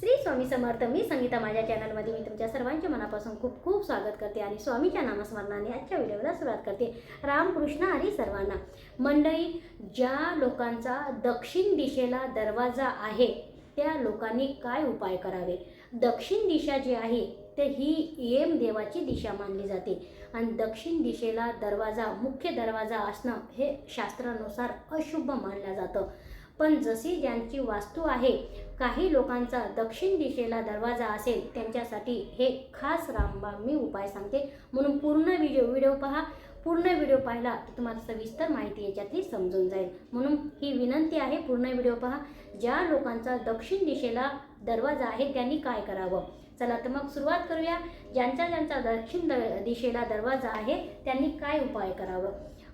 श्री स्वामी समर्थ मी संगीता. माझ्या चॅनलमध्ये मी तुमच्या सर्वांच्या मनापासून खूप खूप स्वागत करते आणि स्वामीच्या नामस्मरणाने आजच्या व्हिडिओला सुरुवात करते. रामकृष्ण हरी सर्वांना. मंडळी ज्या लोकांचा दक्षिण दिशेला दरवाजा आहे त्या लोकांनी काय उपाय करावे? दक्षिण दिशा जी आहे तर ही येम देवाची दिशा मानली जाते. आणि दक्षिण दिशेला दरवाजा मुख्य दरवाजा असणं हे शास्त्रानुसार अशुभ मानलं जातं. पण जशी ज्यांची वास्तू आहे काही लोकांचा दक्षिण दिशेला दरवाजा असेल त्यांच्यासाठी हे खास रामबाण मी उपाय सांगते. म्हणून पूर्ण व्हिडिओ व्हिडिओ पहा. पूर्ण व्हिडिओ पाहिला तर तुम्हाला सविस्तर माहिती याच्यातली समजून जाईल. म्हणून ही विनंती आहे पूर्ण व्हिडिओ पहा. ज्या लोकांचा दक्षिण दिशेला दरवाजा आहे त्यांनी काय करावं? चला तर मग सुरुवात करूया. ज्यांचा ज्यांचा दक्षिण द दिशेला दरवाजा आहे त्यांनी काय उपाय करावं?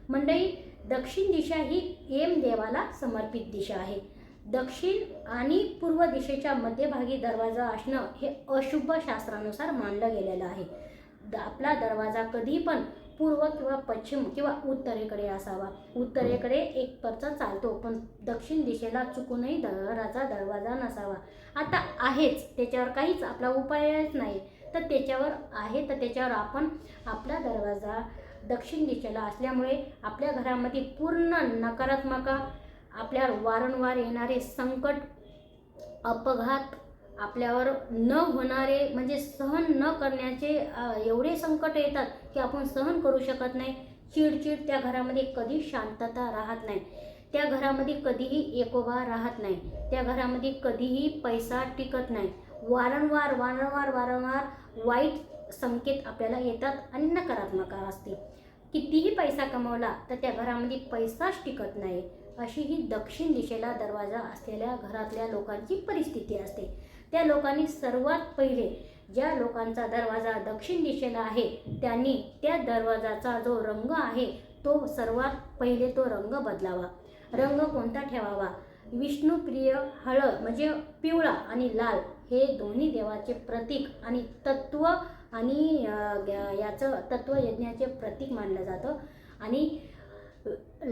मंडळी दक्षिण दिशा ही एम देवाला समर्पित दिशा आहे. दक्षिण आणि पूर्व दिशेच्या मध्यभागी दरवाजा असणं हे अशुभ शास्त्रानुसार मानलं गेलेलं आहे. द आपला दरवाजा कधी पण पूर्व किंवा पश्चिम किंवा उत्तरेकडे असावा. उत्तरेकडे एक परचा चालतो पण दक्षिण दिशेला चुकूनही दराचा दरवाजा नसावा. आता आहेच त्याच्यावर काहीच आपला उपायच नाही. तर त्याच्यावर आहे तर त्याच्यावर आपण आपला दरवाजा दक्षिण दिशेला असल्यामुळे आपल्या घरामध्ये पूर्ण नकारात्मक आपल्यावर वारंवार येणारे संकट अपघात आपल्यावर न होणारे म्हणजे सहन न करण्याचे एवढे संकट येतात की आपण सहन करू शकत नाही. चिडचिड त्या घरामध्ये कधी शांतता राहत नाही. त्या घरामध्ये कधीही एकोबा राहत नाही. त्या घरामध्ये कधीही पैसा टिकत नाही. वारंवार वारंवार वारंवार वाईट संकेत आपल्याला येतात आणि नकारात्मक असते. कितीही पैसा कमवला तर त्या घरामध्ये पैसाच टिकत नाही अशी ही दक्षिण दिशेला दरवाजा असलेल्या घरातल्या लोकांची परिस्थिती असते. त्या लोकांनी सर्वात पहिले ज्या लोकांचा दरवाजा दक्षिण दिशेला आहे त्यांनी त्या दरवाजाचा जो रंग आहे तो सर्वात पहिले तो रंग बदलावा. रंग कोणता ठेवावा? विष्णुप्रिय हळद म्हणजे पिवळा आणि लाल हे दोन्ही देवाचे प्रतीक आणि तत्व आणि याचं तत्व यज्ञाचे प्रतीक मानलं जातं. आणि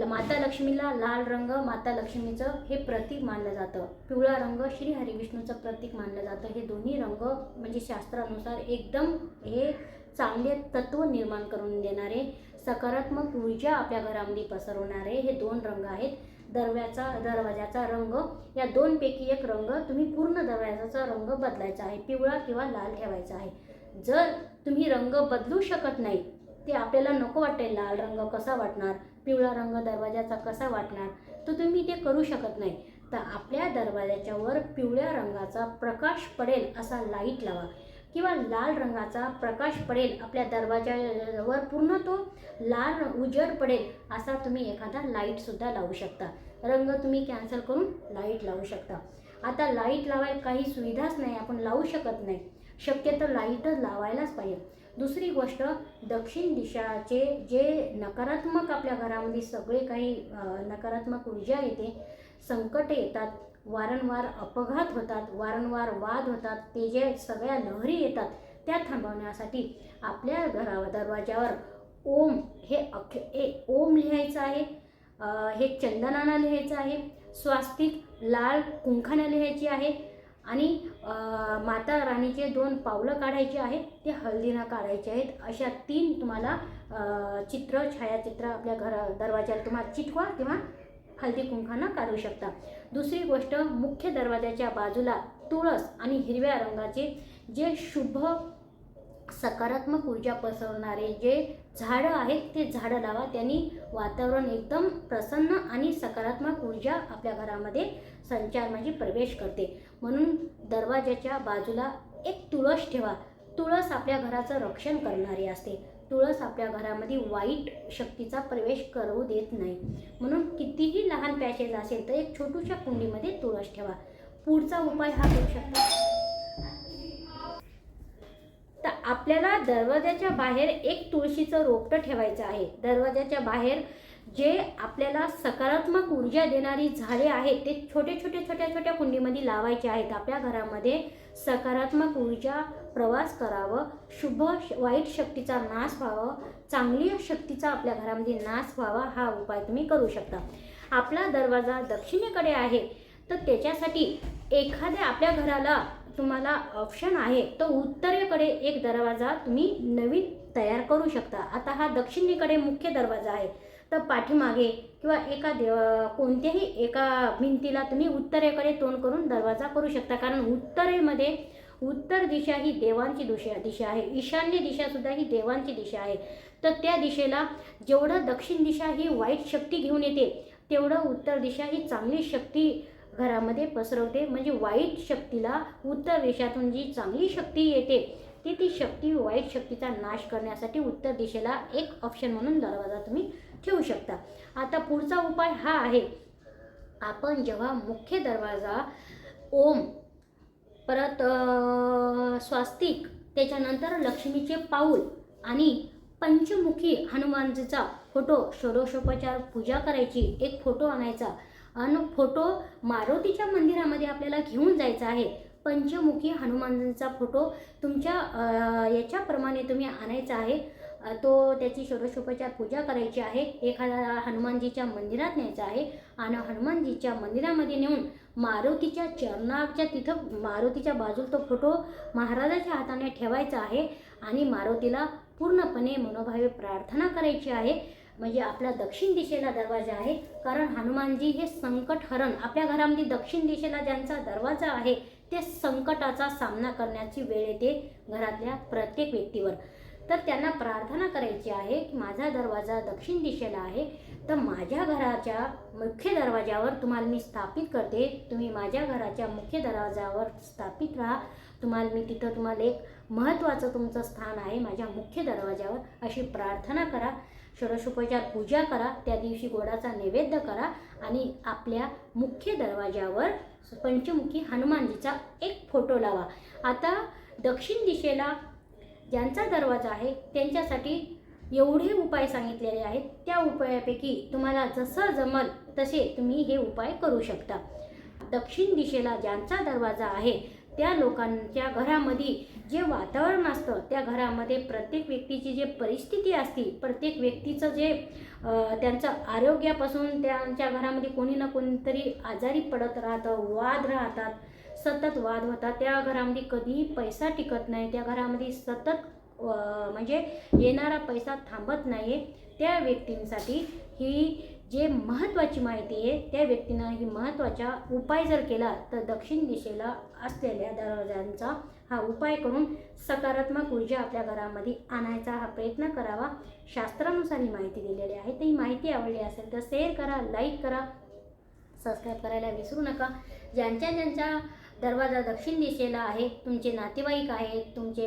माता लक्ष्मीला लाल रंग माता लक्ष्मीचं हे प्रतीक मानलं जातं. पिवळा रंग श्री हरिविष्णूचं प्रतीक मानलं जातं. हे दोन्ही रंग म्हणजे शास्त्रानुसार एकदम हे चांगले तत्व निर्माण करून देणारे सकारात्मक ऊर्जा आपल्या घरामध्ये पसरवणारे हे दोन रंग आहेत. दरव्याचा दरवाजाचा रंग या दोनपैकी एक रंग तुम्ही पूर्ण दरवाजाचा रंग बदलायचा आहे. पिवळा किंवा लाल ठेवायचा आहे. जर तुम्ही रंग बदलू शकत नाही ते आपल्याला नको वाटेल. लाल रंग कसा वाटणार? पिवळा रंग दरवाजाचा कसा वाटणार? तर तुम्ही ते करू शकत नाही. तर आपल्या दरवाजाच्या वर पिवळ्या रंगाचा प्रकाश पडेल असा लाइट लावा. किंवा लाल रंगाचा प्रकाश पडेल आपल्या दरवाजावर पूर्ण तो लाल उजड पडेल असा तुम्ही एखादा लाईटसुद्धा लावू शकता. रंग तुम्ही कॅन्सल करून लाइट लावू शकता. आता लाइट लावायला काही सुविधाच नाही आपण लावू शकत नाही. शक्यतो लाईटच लावायलाच पाहिजे. दुसरी गोष्ट दक्षिण दिशाचे जे नकारात्मक आपल्या घरामध्ये सगळे काही नकारात्मक ऊर्जा येते संकट येतात वारंवार अपघात होतात वारंवार वाद होतात ते जे सगळ्या लहरी येतात त्या थांबवण्यासाठी आपल्या घरा दरवाज्यावर ओम हे अख ए ओम लिहायचं आहे. हे चंदनानं लिहायचं आहे. स्वास्तिक लाल कुंखानं लिहायची आहे. आणि माता राणीचे दोन पावलं काढायचे आहेत ते हळदीनं काढायचे आहेत. अशा तीन तुम्हाला चित्र छायाचित्र आपल्या घरा दरवाजाला तुम्हाला चिटवा किंवा हळदी कुंखानं काढू शकता. दुसरी गोष्ट मुख्य दरवाजाच्या बाजूला तुळस आणि हिरव्या रंगाचे जे शुभ सकारात्मक ऊर्जा पसरवणारे जे झाडं आहेत ते झाडं लावा. त्यांनी वातावरण एकदम प्रसन्न आणि सकारात्मक ऊर्जा आपल्या घरामध्ये संचार म्हणजे प्रवेश करते. म्हणून दरवाजाच्या बाजूला एक तुळस ठेवा. तुळस आपल्या घराचं रक्षण करणारी असते. तुळस आपल्या घरामध्ये वाईट शक्तीचा प्रवेश करू देत नाही. म्हणून कितीही लहान पॅसेज असेल तर एक छोटूशा कुंडीमध्ये तुळस ठेवा. पुढचा उपाय हा करू शकता. आपल्याला दरवाजाच्या बाहेर एक तुळशीचं रोपटं ठेवायचं आहे. दरवाजाच्या बाहेर जे आपल्याला सकारात्मक ऊर्जा देणारी झाडे आहेत ते छोटे छोटे छोट्या छोट्या कुंडीमध्ये लावायचे आहेत. आपल्या घरामध्ये सकारात्मक ऊर्जा प्रवास करावं शुभ श- वाईट शक्तीचा नाश व्हावं चांगली शक्तीचा आपल्या घरामध्ये नाश व्हावा हा उपाय तुम्ही करू शकता. आपला दरवाजा दक्षिणेकडे आहे. तर त्याच्यासाठी एखाद्या आपल्या घराला तुम्हाला ऑप्शन आहे. तो उत्तरेकडे एक दरवाजा तुम्ही नवीन तयार करू शकता. आता हा दक्षिणेकडे मुख्य दरवाजा आहे. तर पाठीमागे किंवा एका देव कोणत्याही एका भिंतीला तुम्ही उत्तरेकडे तोंड करून दरवाजा करू शकता. कारण उत्तरेमध्ये उत्तर दिशा ही देवांची दिशा दिशा आहे. ईशान्य दिशासुद्धा ही देवांची दिशा आहे. तर त्या दिशेला जेवढं दक्षिण दिशा ही वाईट शक्ती घेऊन येते तेवढं उत्तर दिशा ही चांगली शक्ती घरामध्ये पसरवते. म्हणजे वाईट शक्तीला उत्तर दिशातून जी चांगली शक्ती येते ती ती शक्ती वाईट शक्तीचा नाश करण्यासाठी उत्तर दिशेला एक ऑप्शन म्हणून दरवाजा तुम्ही ठेवू शकता. आता पुढचा उपाय हा आहे. आपण जेव्हा मुख्य दरवाजा ओम परत स्वास्तिक त्याच्यानंतर लक्ष्मीचे पाऊल आणि पंचमुखी हनुमानजीचा फोटो षोडशोपचार पूजा करायची एक फोटो आणायचा आणि फोटो मारुतीच्या मंदिरामध्ये आपल्याला घेऊन जायचा आहे. पंचमुखी हनुमानचा फोटो तुमच्या याच्याप्रमाणे तुम्ही आणायचा आहे. तो त्याची षोडशोपचार पूजा करायची आहे. एखादा हनुमानजीच्या मंदिरात न्यायचा आहे. आणि हनुमानजीच्या मंदिरामध्ये नेऊन मारुतीच्या चरणाच्या तिथं मारुतीच्या बाजूला तो फोटो महाराजाच्या हाताने ठेवायचा आहे. आणि मारुतीला पूर्णपणे मनोभावे प्रार्थना करायची आहे. म्हणजे आपला दक्षिण दिशेला दरवाजा आहे. कारण हनुमानजी हे संकटहरण आपल्या घरामध्ये दक्षिण दिशेला ज्यांचा दरवाजा आहे ते संकटाचा सामना करण्याची वेळ येते घरातल्या प्रत्येक व्यक्तीवर. तर त्यांना प्रार्थना करायची आहे की माझा दरवाजा दक्षिण दिशेला आहे तर माझ्या घराच्या मुख्य दरवाजावर तुम्हाला मी स्थापित करते. तुम्ही माझ्या घराच्या मुख्य दरवाजावर स्थापित राहा. तुम्हाला मी तिथं तुम्हाला एक महत्त्वाचं तुमचं स्थान आहे माझ्या मुख्य दरवाजावर अशी प्रार्थना करा. षोडशोपचार पूजा करा त्या दिवशी गोडाचा नैवेद्य करा आणि आपल्या मुख्य दरवाजावर पंचमुखी हनुमानजीचा एक फोटो लावा. आता दक्षिण दिशेला ज्यांचा दरवाजा आहे त्यांच्यासाठी एवढे उपाय सांगितलेले आहेत. त्या उपायापैकी तुम्हाला जसं जमल तसे तुम्ही हे उपाय करू शकता. दक्षिण दिशेला ज्यांचा दरवाजा आहे त्या लोकांच्या घरामध्ये जे वातावरण असतं त्या घरामध्ये प्रत्येक व्यक्तीची जे परिस्थिती असते प्रत्येक व्यक्तीचं जे त्यांचं आरोग्यापासून त्यांच्या घरामध्ये कोणी ना कोणीतरी आजारी पडत राहतं वाद राहतात सतत वाद होतात. त्या घरामध्ये कधीही पैसा टिकत नाही त्या घरामध्ये सतत म्हणजे येणारा पैसा थांबत नाही त्या व्यक्तींसाठी ही जे महत्त्वाची माहिती आहे त्या व्यक्तीनं ही महत्त्वाचा उपाय जर केला तर दक्षिण दिशेला असलेल्या दरवाजांचा हा उपाय करून सकारात्मक ऊर्जा आपल्या घरामध्ये आणायचा हा प्रयत्न करावा. शास्त्रानुसार ही माहिती दिलेली आहे. तर ही माहिती आवडली असेल तर शेअर करा लाईक करा सबस्क्राईब करायला विसरू नका. ज्यांच्या ज्यांच्या दरवाजा दक्षिण दिशेला आहे तुमचे नातेवाईक आहेत तुमचे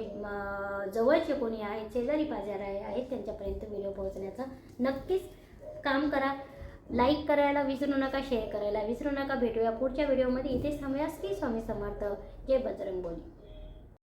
जवळचे कोणी आहेत शेजारी पाजारी आहेत त्यांच्यापर्यंत व्हिडिओ पोहोचण्याचा नक्कीच काम करा. लाईक करायला विसरू नका शेअर करायला विसरू नका. भेटूया पुढच्या व्हिडिओमध्ये इथेच थांबूया. श्री स्वामी समर्थ. जय बजरंग बोली